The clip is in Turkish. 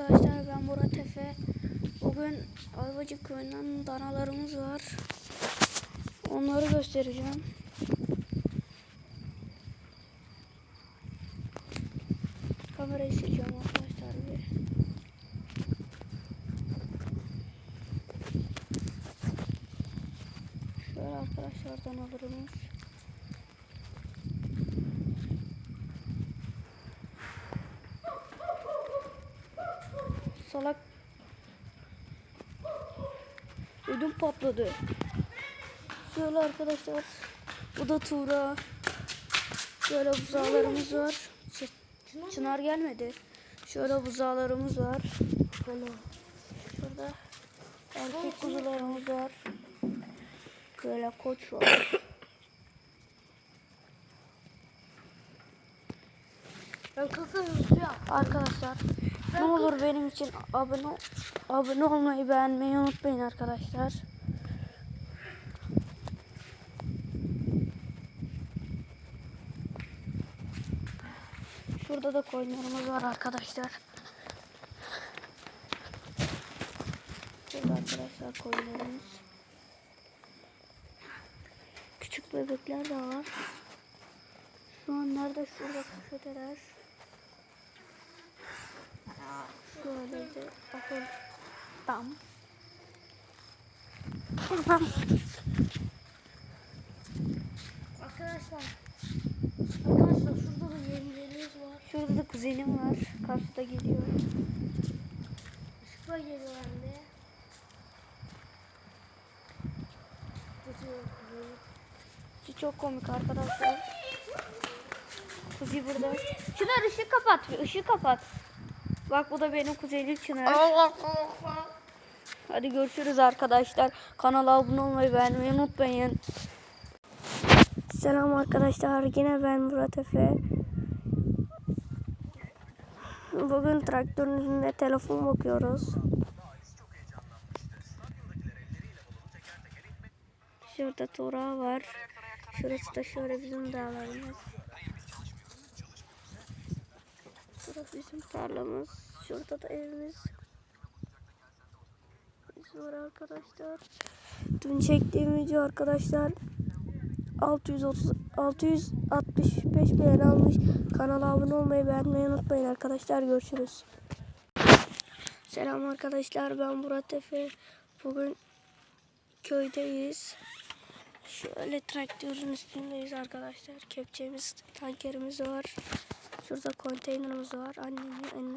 arkadaşlar ben Murat Efe. Bugün Ayvacık köyünden danalarımız var. Onları göstereceğim. Kamerayı sileceğim arkadaşlar bir. Şöyle arkadaşlar danalarımız. Salak. Ödüm patladı. Şöyle arkadaşlar. Bu da Tuğra. Şöyle buzağlarımız var. Çınar gelmedi. Şöyle buzağlarımız var. Şurada erkek kuzularımız var. Böyle koç var. Ben kaka. Arkadaşlar ne olur benim için abone abone olmayı beğenmeyi unutmayın arkadaşlar. Şurada da koyunlarımız var arkadaşlar. Şurada arkadaşlar koyunlarımız. Küçük bebekler de var. Şu an nerede? Şurada köşedeler. Şöyle de Tam. Tamam. Arkadaşlar. Arkadaşlar şurada da yenilerimiz var. Şurada da kuzenim var. Karşıda geliyor. Işıklar geliyor bende. Tutuyor. Şu çok komik arkadaşlar. Kuzi burada. Çınar ışığı kapat. bir, ışığı kapat. Bak bu da benim kuzenim Çınar. Hadi görüşürüz arkadaşlar. Kanala abone olmayı beğenmeyi unutmayın. Selam arkadaşlar. Yine ben Murat Efe. Bugün traktörün üstünde telefon bakıyoruz. Şurada Tora var. Şurası da şöyle bizim dağlarımız. Bizim tarlamız. Şurada da evimiz. Biz var arkadaşlar. Dün çektiğim video arkadaşlar 630 665 beğeni almış. Kanala abone olmayı beğenmeyi unutmayın arkadaşlar. Görüşürüz. Selam arkadaşlar. Ben Murat Efe. Bugün köydeyiz. Şöyle traktörün üstündeyiz arkadaşlar. Kepçemiz, tankerimiz var. Şurada konteynerimiz var. Annem, annem